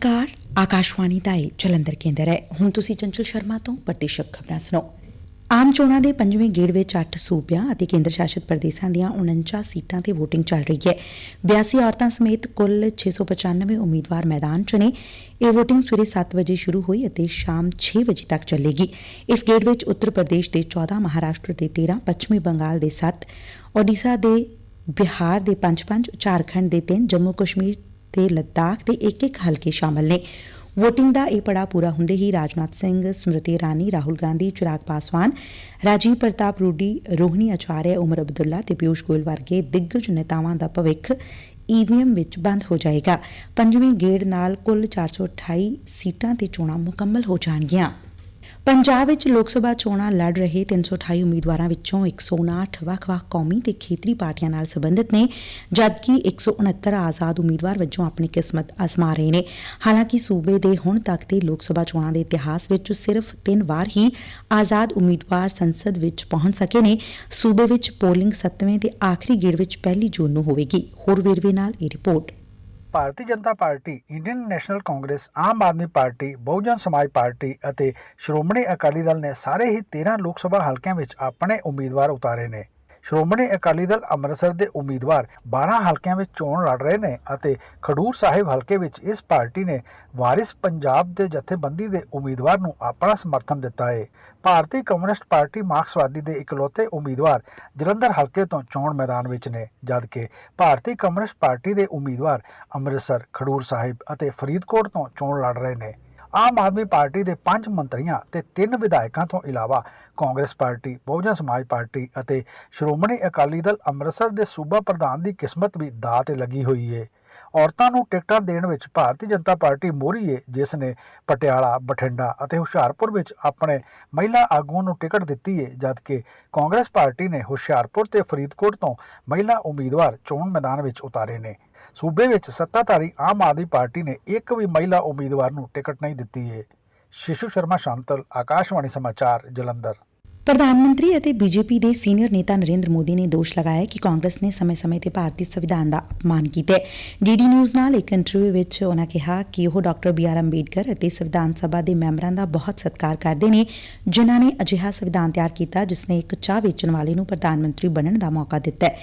ਨਮਸਕਾਰ। ਆਕਾਸ਼ਵਾਣੀ ਦਾ ਇਹ ਜਲੰਧਰ ਕੇਂਦਰ ਹੈ। ਹੁਣ ਤੁਸੀਂ ਚੰਚਲ ਸ਼ਰਮਾ ਤੋਂ ਪ੍ਰਤੀਸ਼ਕ ਖਬਰਾਂ ਸੁਣੋ। ਆਮ ਚੋਣਾਂ ਦੇ ਪੰਜਵੇਂ ਗੇੜ ਵਿੱਚ 8 ਸੂਬਿਆਂ ਅਤੇ ਕੇਂਦਰ ਸ਼ਾਸਿਤ ਪ੍ਰਦੇਸ਼ਾਂ ਦੀਆਂ 49 ਸੀਟਾਂ ਤੇ VOTING ਚੱਲ ਰਹੀ ਹੈ। 82 ਔਰਤਾਂ ਸਮੇਤ ਕੁੱਲ 695 ਉਮੀਦਵਾਰ ਮੈਦਾਨ 'ਚ ਨੇ ਇਹ VOTING ਸਵੇਰੇ 7 ਵਜੇ ਸ਼ੁਰੂ ਹੋਈ ਅਤੇ ਸ਼ਾਮ 6 ਵਜੇ ਤੱਕ ਚੱਲੇਗੀ। ਇਸ ਗੇੜ ਵਿੱਚ ਉੱਤਰ ਪ੍ਰਦੇਸ਼ ਦੇ 14 ਮਹਾਰਾਸ਼ਟਰ ਦੇ 13 ਪੱਛਮੀ ਬੰਗਾਲ ਦੇ 7 ਓਡੀਸ਼ਾ ਦੇ ਬਿਹਾਰ ਦੇ 5-5 ਝਾਰਖੰਡ ਦੇ 3 ਜੰਮੂ ਕਸ਼ਮੀਰ ਤੇ ਲੱਦਾਖ ਦੇ ਇੱਕ ਇੱਕ ਹਲਕੇ ਸ਼ਾਮਲ ਨੇ। ਵੋਟਿੰਗ ਦਾ ਇਹ ਪੜਾਅ ਪੂਰਾ ਹੁੰਦੇ ਹੀ ਰਾਜਨਾਥ ਸਿੰਘ, ਸਮ੍ਰਿਤੀ ਇਰਾਨੀ, ਰਾਹੁਲ ਗਾਂਧੀ, ਚਿਰਾਗ ਪਾਸਵਾਨ, ਰਾਜੀਵ ਪ੍ਰਤਾਪ ਰੂਡੀ, ਰੋਹਣੀ ਆਚਾਰਿਆ, ਉਮਰ ਅਬਦੁੱਲਾ ਤੇ ਪਿਊਸ਼ ਗੋਇਲ ਵਰਗੇ ਦਿੱਗਜ ਨੇਤਾਵਾਂ ਦਾ ਭਵਿੱਖ ਈਵੀਐਮ ਵਿੱਚ ਬੰਦ ਹੋ ਜਾਏਗਾ। ਪੰਜਵੇਂ ਗੇੜ ਨਾਲ ਕੁੱਲ 428 ਸੀਟਾਂ ਤੇ ਚੋਣਾਂ ਮੁਕੰਮਲ ਹੋ ਜਾਣਗੀਆਂ। ਪੰਜਾਬ ਵਿੱਚ ਲੋਕ ਸਭਾ ਚੋਣਾਂ ਲੜ ਰਹੇ 328 ਉਮੀਦਵਾਰਾਂ ਵਿੱਚੋਂ 159 ਵੱਖ-ਵੱਖ ਕੌਮੀ ਤੇ ਖੇਤਰੀ ਪਾਰਟੀਆਂ ਨਾਲ ਸੰਬੰਧਿਤ ਨੇ, ਜਦਕਿ 169 ਆਜ਼ਾਦ ਉਮੀਦਵਾਰ ਵਜੋਂ ਆਪਣੀ ਕਿਸਮਤ ਅਸਮਾ ਰਹੇ ਨੇ। ਹਾਲਾਂਕਿ ਸੂਬੇ ਦੇ ਹੁਣ ਤੱਕ ਦੇ ਲੋਕ ਸਭਾ ਚੋਣਾਂ ਦੇ ਇਤਿਹਾਸ ਵਿੱਚ ਸਿਰਫ ਤਿੰਨ ਵਾਰ ਹੀ ਆਜ਼ਾਦ ਉਮੀਦਵਾਰ ਸੰਸਦ ਵਿੱਚ ਪਹੁੰਚ ਸਕੇ ਨੇ। ਸੂਬੇ ਵਿੱਚ ਪੋਲਿੰਗ 7ਵੇਂ ਤੇ ਆਖਰੀ ਗੇੜ ਵਿੱਚ ਪਹਿਲੀ ਜੂਨ ਨੂੰ ਹੋਵੇਗੀ। ਹੋਰ ਵੇਰਵੇ ਨਾਲ ਇਹ report. Bharatiya Janata Party Indian National Congress Aam Aadmi Party, Bahujan Samaj Party ਅਤੇ ਸ਼੍ਰੋਮਣੀ ਅਕਾਲੀ ਦਲ ਨੇ ਸਾਰੇ ਹੀ 13 ਲੋਕ ਸਭਾ ਹਲਕਿਆਂ ਵਿੱਚ ਆਪਣੇ ਉਮੀਦਵਾਰ ਉਤਾਰੇ ਨੇ। ਸ਼੍ਰੋਮਣੀ ਅਕਾਲੀ ਦਲ ਅੰਮ੍ਰਿਤਸਰ ਦੇ ਉਮੀਦਵਾਰ 12 ਹਲਕਿਆਂ ਵਿੱਚ ਚੋਣ ਲੜ ਰਹੇ ਨੇ ਅਤੇ ਖਡੂਰ ਸਾਹਿਬ ਹਲਕੇ ਵਿੱਚ ਇਸ ਪਾਰਟੀ ਨੇ ਵਾਰਿਸ ਪੰਜਾਬ ਦੇ ਜਥੇਬੰਦੀ ਦੇ ਉਮੀਦਵਾਰ ਨੂੰ ਆਪਣਾ ਸਮਰਥਨ ਦਿੱਤਾ ਹੈ। ਭਾਰਤੀ ਕਮਿਊਨਿਸਟ ਪਾਰਟੀ ਮਾਰਕਸਵਾਦੀ ਦੇ ਇਕਲੌਤੇ ਉਮੀਦਵਾਰ ਜਲੰਧਰ ਹਲਕੇ ਤੋਂ ਚੋਣ ਮੈਦਾਨ ਵਿੱਚ ਨੇ, ਜਦਕਿ ਭਾਰਤੀ ਕਮਿਊਨਿਸਟ ਪਾਰਟੀ ਦੇ ਉਮੀਦਵਾਰ ਅੰਮ੍ਰਿਤਸਰ, ਖਡੂਰ ਸਾਹਿਬ ਅਤੇ ਫਰੀਦਕੋਟ ਤੋਂ ਚੋਣ ਲੜ ਰਹੇ ਨੇ। ਆਮ ਆਦਮੀ ਪਾਰਟੀ ਦੇ ਪੰਜ ਮੰਤਰੀਆਂ ਤੇ ਤਿੰਨ ਵਿਧਾਇਕਾਂ ਤੋਂ ਇਲਾਵਾ ਕਾਂਗਰਸ ਪਾਰਟੀ, ਬਹੁਜਨ ਸਮਾਜ ਪਾਰਟੀ ਅਤੇ ਸ਼੍ਰੋਮਣੀ ਅਕਾਲੀ ਦਲ ਅੰਮ੍ਰਿਤਸਰ ਦੇ ਸੂਬਾ ਪ੍ਰਧਾਨ ਦੀ ਕਿਸਮਤ ਵੀ ਦਾਅ ਤੇ ਲੱਗੀ ਹੋਈ ਹੈ ਔਰਤਾਂ ਨੂੰ ਟਿਕਟਾਂ ਦੇਣ ਵਿੱਚ ਭਾਰਤੀ ਜਨਤਾ ਪਾਰਟੀ ਮੋਹਰੀ ਹੈ ਜਿਸ ਨੇ ਪਟਿਆਲਾ, ਬਠਿੰਡਾ ਅਤੇ ਹੁਸ਼ਿਆਰਪੁਰ ਵਿੱਚ ਆਪਣੇ ਮਹਿਲਾ ਆਗੂਆਂ ਨੂੰ ਟਿਕਟ ਦਿੱਤੀ ਹੈ ਜਦਕਿ ਕਾਂਗਰਸ ਪਾਰਟੀ ਨੇ ਹੁਸ਼ਿਆਰਪੁਰ ਤੇ ਫਰੀਦਕੋਟ ਤੋਂ ਮਹਿਲਾ ਉਮੀਦਵਾਰ ਚੋਣ ਮੈਦਾਨ ਵਿੱਚ ਉਤਾਰੇ ਨੇ। ਸੂਬੇ ਵਿੱਚ ਸੱਤਾਧਾਰੀ ਆਮ ਆਦਮੀ ਪਾਰਟੀ ਨੇ ਇੱਕ ਵੀ ਮਹਿਲਾ ਉਮੀਦਵਾਰ ਨੂੰ ਟਿਕਟ ਨਹੀਂ ਦਿੱਤੀ ਹੈ। ਸ਼ਿਸ਼ੂ ਸ਼ਰਮਾ, ਸ਼ਾਂਤਲ, ਆਕਾਸ਼ਵਾਣੀ ਸਮਾਚਾਰ, ਜਲੰਧਰ। ਪ੍ਰਧਾਨ ਮੰਤਰੀ ਅਤੇ ਬੀਜੇਪੀ ਦੇ ਸੀਨੀਅਰ ਨੇਤਾ ਨਰਿੰਦਰ ਮੋਦੀ ਨੇ ਦੋਸ਼ ਲਗਾਇਆ ਕਿ ਕਾਂਗਰਸ ਨੇ ਸਮੇਂ-ਸਮੇਂ ਤੇ ਭਾਰਤੀ ਸੰਵਿਧਾਨ ਦਾ ਅਪਮਾਨ ਕੀਤਾ। ਹੈ ਡੀਡੀ ਨਿਊਜ਼ ਨਾਲ ਇੱਕ ਇੰਟਰਵਿਊ ਵਿੱਚ ਉਹਨਾਂ ਕਿਹਾ ਕਿ ਉਹ ਡਾਕਟਰ ਬੀ ਆਰ ਅੰਬੇਡਕਰ ਅਤੇ ਸੰਵਿਧਾਨ ਸਭਾ ਦੇ ਮੈਂਬਰਾਂ ਦਾ ਬਹੁਤ ਸਤਿਕਾਰ ਕਰਦੇ ਨੇ, ਜਿਨ੍ਹਾਂ ਨੇ ਅਜਿਹਾ ਸੰਵਿਧਾਨ ਤਿਆਰ ਕੀਤਾ ਜਿਸ ਨੇ ਇੱਕ ਚਾਹ ਵੇਚਣ ਵਾਲੇ ਨੂੰ ਪ੍ਰਧਾਨ ਮੰਤਰੀ ਬਣਨ ਦਾ ਮੌਕਾ ਦਿੱਤਾ ਹੈ।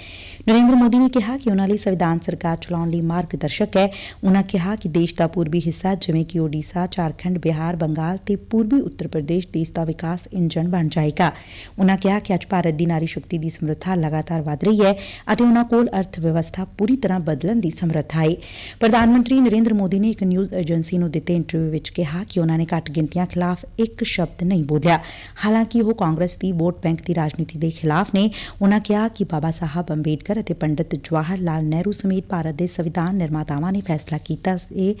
ਨਰਿੰਦਰ ਮੋਦੀ ਨੇ ਕਿਹਾ ਕਿ ਉਹਨਾਂ ਲਈ ਸੰਵਿਧਾਨ ਸਰਕਾਰ ਚਲਾਉਣ ਲਈ ਮਾਰਗਦਰਸ਼ਕ ਹੈ। ਉਹਨਾਂ ਕਿਹਾ ਕਿ ਦੇਸ਼ ਦਾ ਪੂਰਬੀ ਹਿੱਸਾ ਜਿਵੇਂ ਕਿ ਓਡੀਸ਼ਾ ਝਾਰਖੰਡ, ਬਿਹਾਰ, ਬੰਗਾਲ ਤੇ ਪੂਰਬੀ ਉੱਤਰ ਪ੍ਰਦੇਸ਼ ਦੇਸ਼ ਦਾ ਵਿਕਾਸ ਇੰਜਣ ਬਣ ਜਾਏਗਾ। ਉਨਾਂ ਕਿਹਾ ਕਿ ਅੱਜ ਭਾਰਤ ਦੀ ਨਾਰੀ ਸ਼ਕਤੀ ਦੀ ਸਮਰੱਥਾ ਲਗਾਤਾਰ ਵਧ ਰਹੀ ਹੈ ਅਤੇ ਉਨਾਂ ਕੋਲ ਅਰਥ ਵਿਵਸਥਾ ਪੂਰੀ ਤਰ੍ਹਾਂ ਬਦਲਣ ਦੀ ਸਮਰੱਬਾ ਏ ਪ੍ਰਧਾਨ ਮੰਤਰੀ ਨਰੇਂਦਰ ਮੋਦੀ ਨੇ ਇਕ ਨਿਊਜ਼ ਏਜੰਸੀ ਨੂੰ ਦਿੱਤੇ ਇੰਟਰਵਿਊ ਵਿੱਚ ਕਿਹਾ ਕਿ ਉਨਾਂ ਨੇ ਘੱਟ ਗਿਣਤੀਆਂ ਖਿਲਾਫ ਇੱਕ ਸ਼ਬਦ ਨਹੀਂ ਬੋਲਿਆ। ਹਾਲਾਂਕਿ ਉਹ ਕਾਂਗਰਸ ਦੀ ਵੋਟ ਬੈਂਕ ਦੀ ਰਾਜਨੀਤੀ ਦੇ ਖਿਲਾਫ ਨੇ। ਉਨਾਂ ਕਿਹਾ ਕਿ ਬਾਬਾ ਸਾਹਿਬ ਅੰਬੇਡਕਰ ਅਤੇ ਪੰਡਿਤ ਜਵਾਹਰ ਲਾਲ ਨਹਿਰੂ ਸਮੇਤ ਭਾਰਤ ਦੇ ਸੰਵਿਧਾਨ ਨਿਰਮਾਤਾਵਾਂ ਨੇ ਫੈਸਲਾ ਕੀਤਾ ਸੀ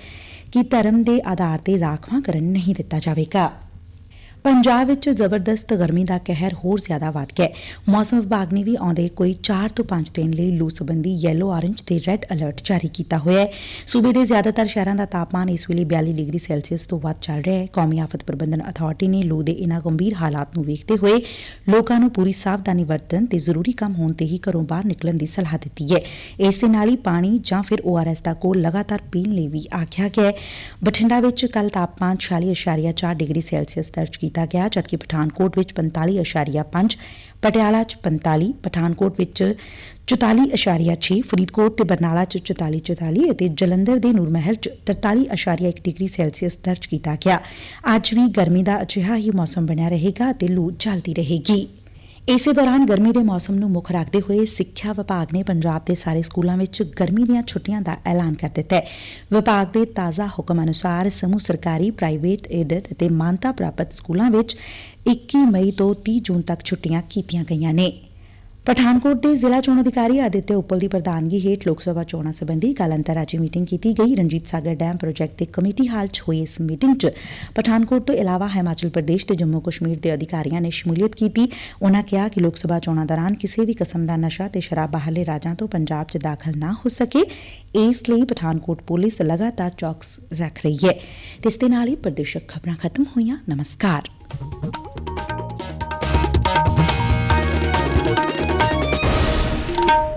ਕਿ ਧਰਮ ਦੇ ਆਧਾਰ ਤੇ ਰਾਖਵਾਂਕਰਨ ਨਹੀਂ ਦਿੱਤਾ ਜਾਵੇਗਾ। ਪੰਜਾਬ ਵਿੱਚ ਜ਼ਬਰਦਸਤ ਗਰਮੀ ਦਾ ਕਹਿਰ ਹੋਰ ਜ਼ਿਆਦਾ ਵਧ ਗਿਆ ਹੈ। ਮੌਸਮ ਵਿਭਾਗ ਨੇ ਵੀ ਆਉਂਦੇ ਕੋਈ 4 ਤੋਂ 5 ਦਿਨ ਲਈ ਲੂ ਸੰਬੰਧੀ ਯੈਲੋ ਔਰੇਂਜ ਤੇ ਰੈੱਡ ਅਲਰਟ ਜਾਰੀ ਕੀਤਾ ਹੋਇਆ ਹੈ। ਸੂਬੇ ਦੇ ਜ਼ਿਆਦਾਤਰ ਸ਼ਹਿਰਾਂ ਦਾ ਤਾਪਮਾਨ ਇਸ ਵੇਲੇ 42 ਡਿਗਰੀ ਸੈਲਸੀਅਸ ਤੋਂ ਵੱਧ ਚੱਲ ਰਿਹਾ ਹੈ। ਕੌਮੀ ਆਫਤ ਪ੍ਰਬੰਧਨ ਅਥਾਰਟੀ ਨੇ ਲੂ ਦੇ ਇਨ੍ਹਾਂ ਗੰਭੀਰ ਹਾਲਾਤ ਨੂੰ ਵੇਖਦੇ ਹੋਏ ਲੋਕਾਂ ਨੂੰ ਪੂਰੀ ਸਾਵਧਾਨੀ ਵਰਤਣ ਤੇ ਜ਼ਰੂਰੀ ਕੰਮ ਹੋਣ ਤੇ ਹੀ ਘਰੋਂ ਬਾਹਰ ਨਿਕਲਣ ਦੀ ਸਲਾਹ ਦਿੱਤੀ ਹੈ। ਇਸ ਦੇ ਨਾਲ ਹੀ ਪਾਣੀ ਜਾਂ ਫਿਰ ORS ਦਾ ਕੋਲ ਲਗਾਤਾਰ ਪੀਣ ਲਈ ਵੀ ਆਖਿਆ ਗਿਆ ਹੈ। ਬਠਿੰਡਾ ਵਿੱਚ ਕੱਲ ਤਾਪਮਾਨ 46.4 ਡਿਗਰੀ ਸੈਲਸੀਅਸ ਦਰਜ ਕੀਤਾ ਗਿਆ, ਜਦਕਿ ਪਠਾਨਕੋਟ ਵਿੱਚ 45.5 ਪਟਿਆਲਾ 'ਚ 45 ਪਠਾਨਕੋਟ ਵਿੱਚ 44.6 ਫਰੀਦਕੋਟ ਤੇ ਬਰਨਾਲਾ 'ਚ 44.44 ਅਤੇ ਜਲੰਧਰ ਦੇ ਨੂਰਮਹਿਲ 'ਚ 43.1 ਡਿਗਰੀ ਸੈਲਸੀਅਸ ਦਰਜ ਕੀਤਾ ਗਿਆ। ਅੱਜ ਵੀ ਗਰਮੀ ਦਾ ਅਜਿਹਾ ਹੀ ਮੌਸਮ ਬਣਿਆ ਰਹੇਗਾ ਅਤੇ ਲੂ ਚੱਲਦੀ ਰਹੇਗੀ। ਇਸੇ ਦੌਰਾਨ ਗਰਮੀ ਦੇ ਮੌਸਮ ਨੂੰ ਮੁੱਖ ਰੱਖਦੇ ਹੋਏ ਸਿੱਖਿਆ ਵਿਭਾਗ ਨੇ ਪੰਜਾਬ ਦੇ ਸਾਰੇ ਸਕੂਲਾਂ ਵਿੱਚ ਗਰਮੀ ਦੀਆਂ ਛੁੱਟੀਆਂ ਦਾ ਐਲਾਨ ਕਰ ਦਿੱਤਾ ਹੈ। ਵਿਭਾਗ ਦੇ ਤਾਜ਼ਾ ਹੁਕਮ ਅਨੁਸਾਰ ਸਮੂਹ ਸਰਕਾਰੀ, ਪ੍ਰਾਈਵੇਟ, ਏਡਡ ਅਤੇ ਮਾਨਤਾ ਪ੍ਰਾਪਤ ਸਕੂਲਾਂ ਵਿੱਚ 21 ਮਈ ਤੋਂ 30 ਜੂਨ ਤੱਕ ਛੁੱਟੀਆਂ ਕੀਤੀਆਂ ਗਈਆਂ ਨੇ। ਪਠਾਨਕੋਟ ਦੇ ਜ਼ਿਲ੍ਹਾ ਚੋਣ ਅਧਿਕਾਰੀ ਆਦਿਤਿਆ ਉੱਪਲ ਦੀ ਪ੍ਰਧਾਨਗੀ ਹੇਠ ਲੋਕ ਸਭਾ ਚੋਣਾਂ ਸਬੰਧੀ ਕੱਲ ਅੰਤਰਰਾਜੀ ਮੀਟਿੰਗ ਕੀਤੀ ਗਈ। ਰਣਜੀਤ ਸਾਗਰ ਡੈਮ ਪ੍ਰੋਜੈਕਟ ਦੇ ਕਮੇਟੀ ਹਾਲ 'ਚ ਹੋਈ ਇਸ ਮੀਟਿੰਗ 'ਚ ਪਠਾਨਕੋਟ ਤੋਂ ਇਲਾਵਾ ਹਿਮਾਚਲ ਪ੍ਰਦੇਸ਼ ਤੇ ਜੰਮੂ ਕਸ਼ਮੀਰ ਦੇ ਅਧਿਕਾਰੀਆਂ ਨੇ ਸ਼ਮੂਲੀਅਤ ਕੀਤੀ। ਉਨ੍ਹਾਂ ਕਿਹਾ ਕਿ ਲੋਕ ਸਭਾ ਚੋਣਾਂ ਦੌਰਾਨ ਕਿਸੇ ਵੀ ਕਿਸਮ ਦਾ ਨਸ਼ਾ ਤੇ ਸ਼ਰਾਬ ਬਾਹਰਲੇ ਰਾਜਾਂ ਤੋਂ ਪੰਜਾਬ 'ਚ ਦਾਖਲ ਨਾ ਹੋ ਸਕੇ। ਇਸ ਲਈ ਪਠਾਨਕੋਟ ਪੁਲਿਸ ਲਗਾਤਾਰ ਚੌਕਸ ਰੱਖ ਰਹੀ ਹੈ। ਇਸ ਦੇ ਨਾਲ ਹੀ ਪ੍ਰਦੇਸ਼ਕ ਖਬਰਾਂ ਖਤਮ ਹੋਈਆਂ। ਨਮਸਕਾਰ।